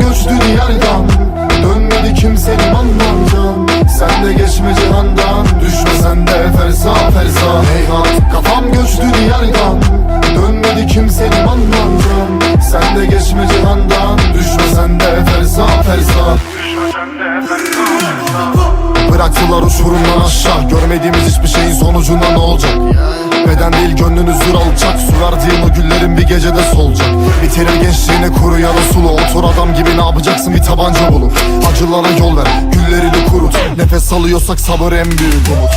göçtü diyardan Dönmedi kimse limandan can Sen de geçme cihandan. Düşme sen de fersa fersa Heyhat kafam göçtü diyardan Dönmedi kimse limandan can Sen de geçme cihandan. Düşme sen de fersa fersa Bıraktılar uçurumdan aşağı. Görmediğimiz hiçbir şeyin sonucunda ne olacak Beden değil gönlünüzdür alçak Su verdiğim o güllerin bir gecede solacak. Bitirir gençliğini kuruyan o sulu. Otur adam gibi ne yapacaksın? Bir tabanca bulup Acılara yol ver güllerini kurut. Nefes alıyorsak sabır en büyük umut.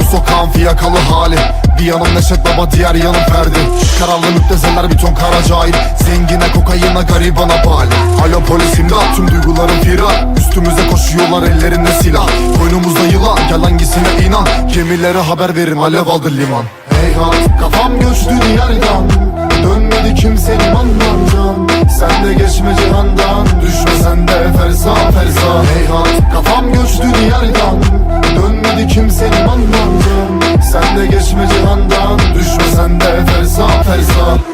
Bu sokağın fiyakalı hali. Bir yanım Neşet Baba diğer yanım Ferdi. Kararlı müptezeler bir ton kara cahil. Zengine kokayına garibana bali. Alo polis imdat. Tüm duygularım firar Üstümüze koşuyorlar ellerinde silah. Koynumuzda yılan. Gel hangisine inan? Gemilere haber verin alev aldı liman Heyhat kafam göçtü diyardan. Dönmedi kimse limandan can. Sen de geçme cihandan. Düşme sen de fersa fersa Heyhat kafam göçtü diyardan. Dönmedi kimse limandan can. Sen de geçme cihandan. Düşme sen de fersa fersa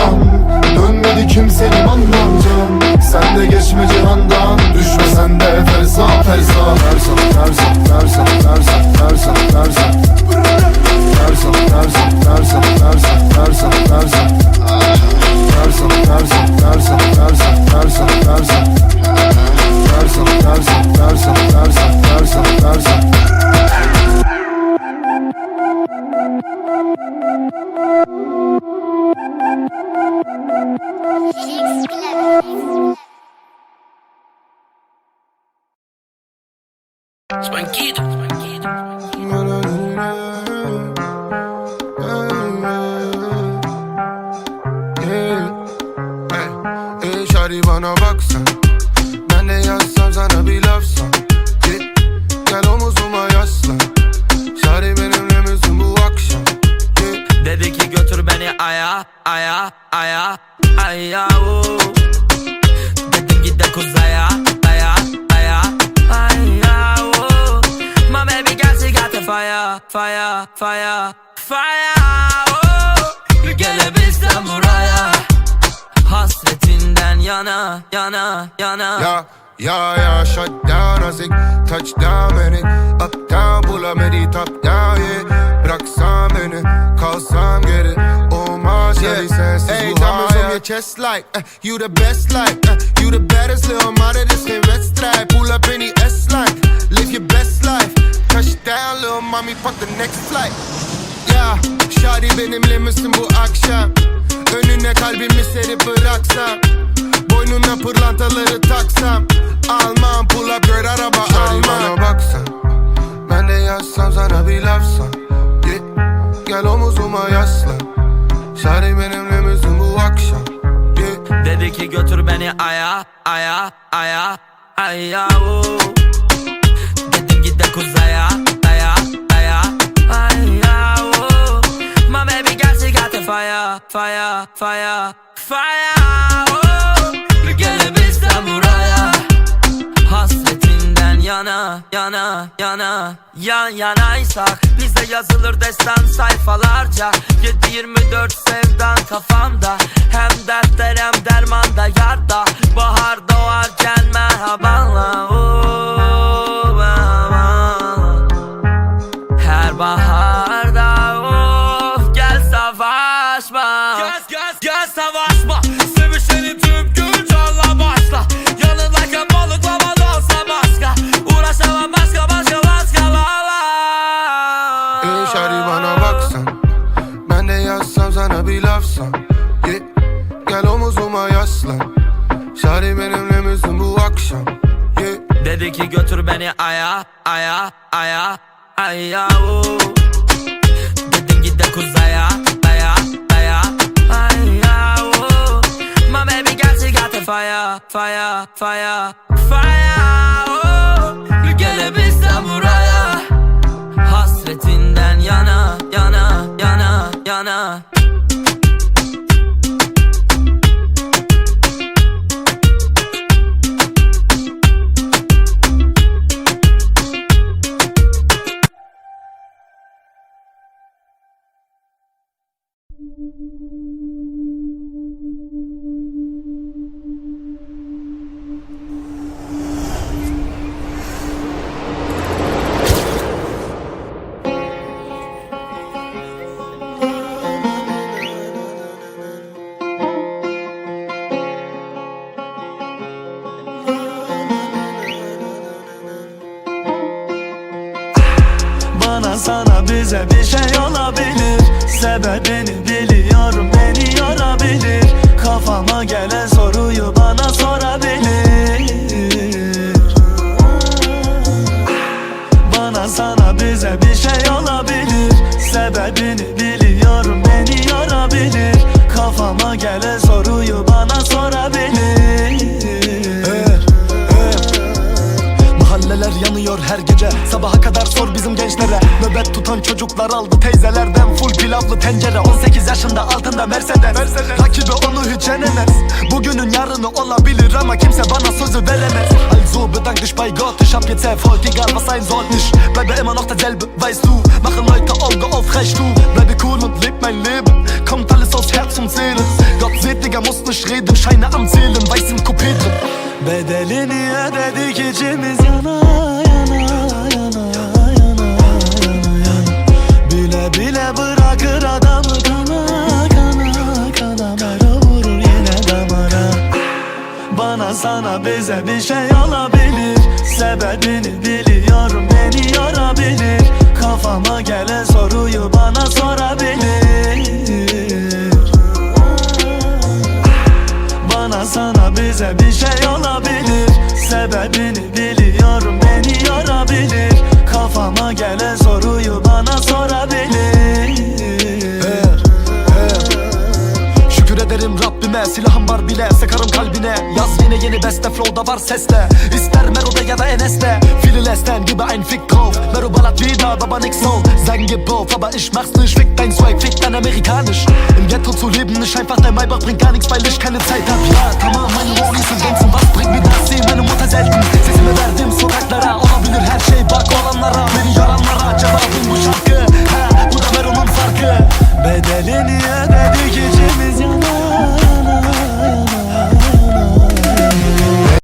fersa fersa Fersa fersa fersa fersa fersa fersa Fersa fersa fersa fersa fersa fersa Fersa fersa fersa fersa fersa fersa Fersa, fersa, fersa, aya, aya, aya, oo. Dedim de kuzaya, aya, aya, aya oo. My baby girl she got the fire, fire, fire, fire oo. Gelebilsem buraya Hasretinden yana, yana, yana Ya ya ya shut down azık Touchdown beni Up down bulamedi top down yeah Bıraksan beni kalsam chest like uh, You the best like uh, You the baddest little mother this geen wedstrijd Pull up in die S-line Live your best life. Touchdown little mommy fuck the next flight. Ya Şadi benimle misin bu akşam. Önüne kalbimi serip bıraksam Boynuna pırlantaları taksam. Almam pull up girl araba almam bana baksan Ben de yazsam sana bir lafsan Git gel omuzuma yaslan Şadi benimle misin ki götür beni aya, aya, aya, aya. Dedim git de kuzaya, aya, aya, aya oo. My baby girl she got the fire, fire, fire, fire yana, yana, yana. Yan yanaysak Bizde yazılır destan sayfalarca. 7-24 sevdan kafamda. Hem dertler hem dermanda Dedi ki götür beni aya aya aya aya oo. Dedin git de kuzaya aya aya aya oo. My baby got she got the fire fire fire Bana sana bize bir şey olabilir. Sebebini biliyorum beni yorabilir. Kafama gelen soruyu bana sorabilir. Bana sana bize bir şey olabilir. Sebebini biliyorum beni yorabilir. Kafama gelen soruyu bana sorabilir. Mahalleler yanıyor her gece. Sabaha kadar sor bizim gençlere Nöbet tutan çocuklar aldı teyzelerden. Full pilavlı tencere 18 yaşında altında Mercedes, Rakibi onu hiç yenemez. Bugünün yarını olabilir ama kimse bana sözü veremez. Also bedank dich bei Gott Ich hab jetzt Erfolg, egal was sein soll Ich bleibe immer noch derselbe, weißt du Machen Leute Auge auf, recht du. Bleibe cool und leb mein Leben Kommt alles aus Herz und Seele Gott seht, Digga, muss nicht reden Scheine am Zählen, weiß im Coupé drin Bedelini ödedik içimiz yana bırakır adamı kana kana kana. Mero vurur yine damara. Bana sana bize bir şey olabilir. Sebebini biliyorum beni yorabilir. Kafama gelen soruyu bana sorabilir. Bana sana bize bir şey bile Sıkarım kalbine. Yaz yine yeni beste flow'da var sesle. İster Mero'da ya da Enes'te. Viele lästern gibi ein Fick drauf Mero ballert wieder aber nix so gib auf aber ich mach's nicht Fick dein Swag, fick dein Amerikanisch Im Ghetto zu leben ist einfach dein Maybach bringt gar nichts Weil ich keine Zeit hab Ja tamam meine Rollies